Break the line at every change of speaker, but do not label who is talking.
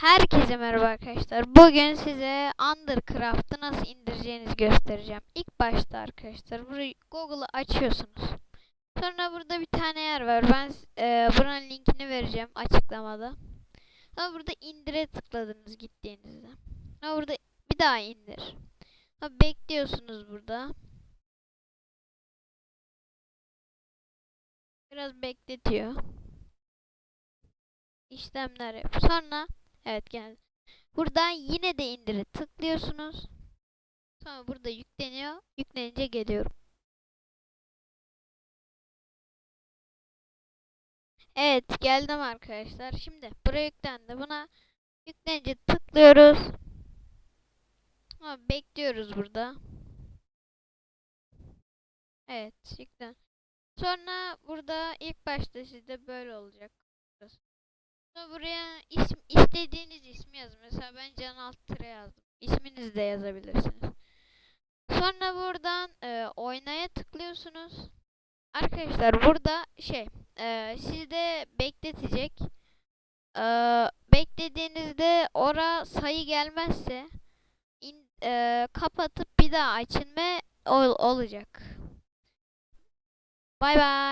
Herkese merhaba arkadaşlar. Bugün size Undercraft'ı nasıl indireceğinizi göstereceğim. İlk başta arkadaşlar burayı Google'ı açıyorsunuz. Sonra burada bir tane yer var. Ben e, buranın linkini vereceğim açıklamada. Sonra burada indire tıkladınız gittiğinizde. Sonra burada bir daha indir. Sonra bekliyorsunuz burada. Biraz bekletiyor. İşlemler yap. Sonra Evet geldi. Buradan yine de indire tıklıyorsunuz. Sonra burada yükleniyor. Yüklenince geliyorum. Evet geldim arkadaşlar. Şimdi buraya yüklendi. Buna yüklenince tıklıyoruz. Ama bekliyoruz burada. Evet yüklen. Sonra burada ilk başta sizde böyle olacak. Burası. Sonra buraya isim, istediğiniz ismi yazın. Mesela ben Can Altıra yazdım. İsminizi de yazabilirsiniz. Sonra buradan e, oynaya tıklıyorsunuz. Arkadaşlar burada şey e, sizde bekletecek. E, beklediğinizde ora sayı gelmezse in, e, kapatıp bir daha açın ve ol, olacak. Bay bay.